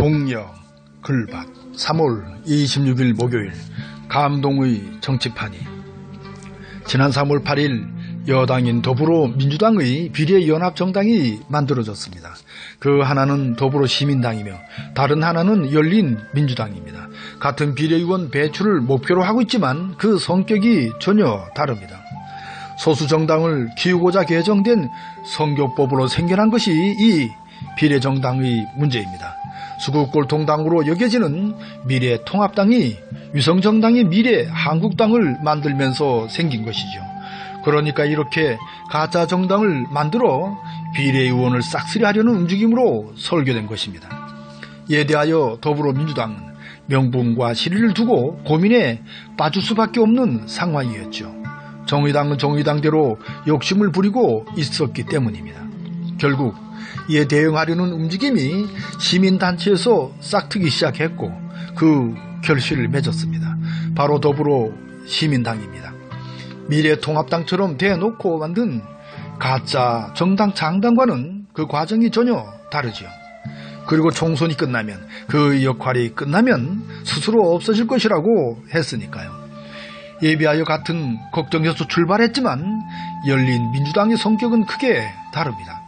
동력 글밭 3월 26일 목요일 감동의 정치판이 지난 3월 8일 여당인 더불어민주당의 비례연합정당이 만들어졌습니다. 그 하나는 더불어시민당이며 다른 하나는 열린 민주당입니다. 같은 비례의원 배출을 목표로 하고 있지만 그 성격이 전혀 다릅니다. 소수 정당을 키우고자 개정된 선교법으로 생겨난 것이 이 비례정당의 문제입니다. 수국골통당으로 여겨지는 미래통합당이 위성정당의 미래 한국당을 만들면서 생긴 것이죠. 그러니까 이렇게 가짜 정당을 만들어 비례의원을 싹쓸이 하려는 움직임으로 설계된 것입니다. 이에 대하여 더불어민주당은 명분과 실의를 두고 고민에 빠질 수밖에 없는 상황이었죠. 정의당은 정의당대로 욕심을 부리고 있었기 때문입니다. 결국 이에 대응하려는 움직임이 시민단체에서 싹트기 시작했고 그 결실을 맺었습니다. 바로 더불어 시민당입니다. 미래통합당처럼 대놓고 만든 가짜 정당 장당과는 그 과정이 전혀 다르죠. 그리고 총선이 끝나면 그 역할이 끝나면 스스로 없어질 것이라고 했으니까요. 예비하여 같은 걱정에서 출발했지만 열린 민주당의 성격은 크게 다릅니다.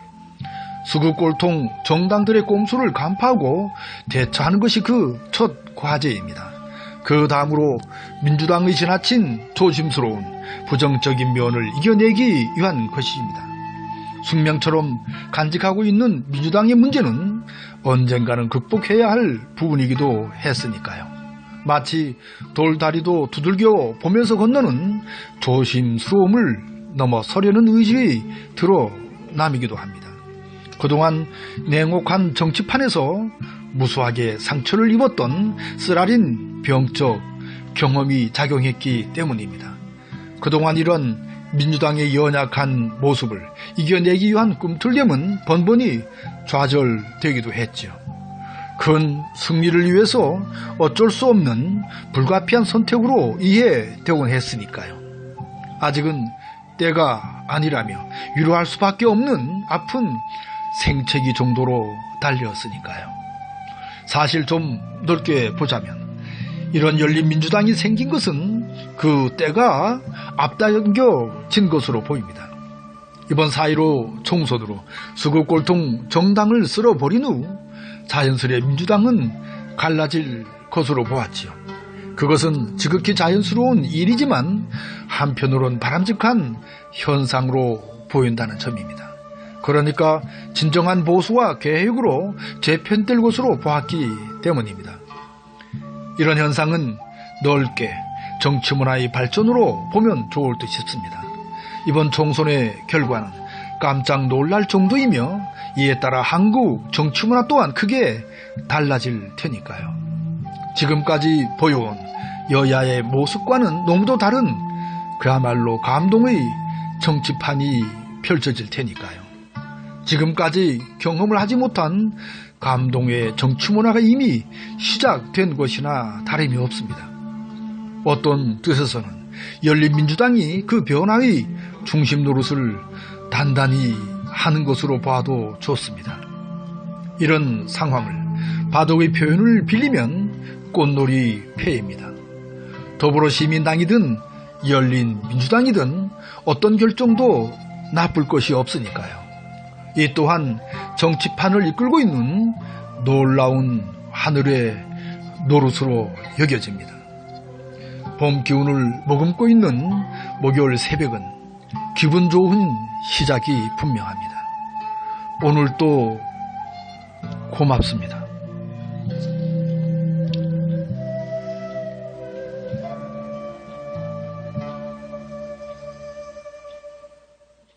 수급골통 정당들의 꼼수를 간파하고 대처하는 것이 그 첫 과제입니다. 그 다음으로 민주당의 지나친 조심스러운 부정적인 면을 이겨내기 위한 것입니다. 숙명처럼 간직하고 있는 민주당의 문제는 언젠가는 극복해야 할 부분이기도 했으니까요. 마치 돌다리도 두들겨 보면서 건너는 조심스러움을 넘어서려는 의지의 드러남이기도 합니다. 그동안 냉혹한 정치판에서 무수하게 상처를 입었던 쓰라린 병적 경험이 작용했기 때문입니다. 그동안 이런 민주당의 연약한 모습을 이겨내기 위한 꿈틀림은 번번이 좌절되기도 했죠. 큰 승리를 위해서 어쩔 수 없는 불가피한 선택으로 이해되곤 했으니까요. 아직은 때가 아니라며 위로할 수밖에 없는 아픈 생채기 정도로 달렸으니까요. 사실 좀 넓게 보자면 이런 열린민주당이 생긴 것은 그 때가 앞당겨진 것으로 보입니다. 이번 4.15 총선으로 수급골통 정당을 쓸어버린 후 자연스레 민주당은 갈라질 것으로 보았지요. 그것은 지극히 자연스러운 일이지만 한편으론 바람직한 현상으로 보인다는 점입니다. 그러니까 진정한 보수와 계획으로 재편될 것으로 보았기 때문입니다. 이런 현상은 넓게 정치 문화의 발전으로 보면 좋을 듯 싶습니다. 이번 총선의 결과는 깜짝 놀랄 정도이며 이에 따라 한국 정치 문화 또한 크게 달라질 테니까요. 지금까지 보여온 여야의 모습과는 너무도 다른 그야말로 감동의 정치판이 펼쳐질 테니까요. 지금까지 경험을 하지 못한 감동의 정치 문화가 이미 시작된 것이나 다름이 없습니다. 어떤 뜻에서는 열린민주당이 그 변화의 중심 노릇을 단단히 하는 것으로 봐도 좋습니다. 이런 상황을 바둑의 표현을 빌리면 꽃놀이 폐입니다. 더불어시민당이든 열린민주당이든 어떤 결정도 나쁠 것이 없으니까요. 이 또한 정치판을 이끌고 있는 놀라운 하늘의 노릇으로 여겨집니다. 봄 기운을 머금고 있는 목요일 새벽은 기분 좋은 시작이 분명합니다. 오늘도 고맙습니다.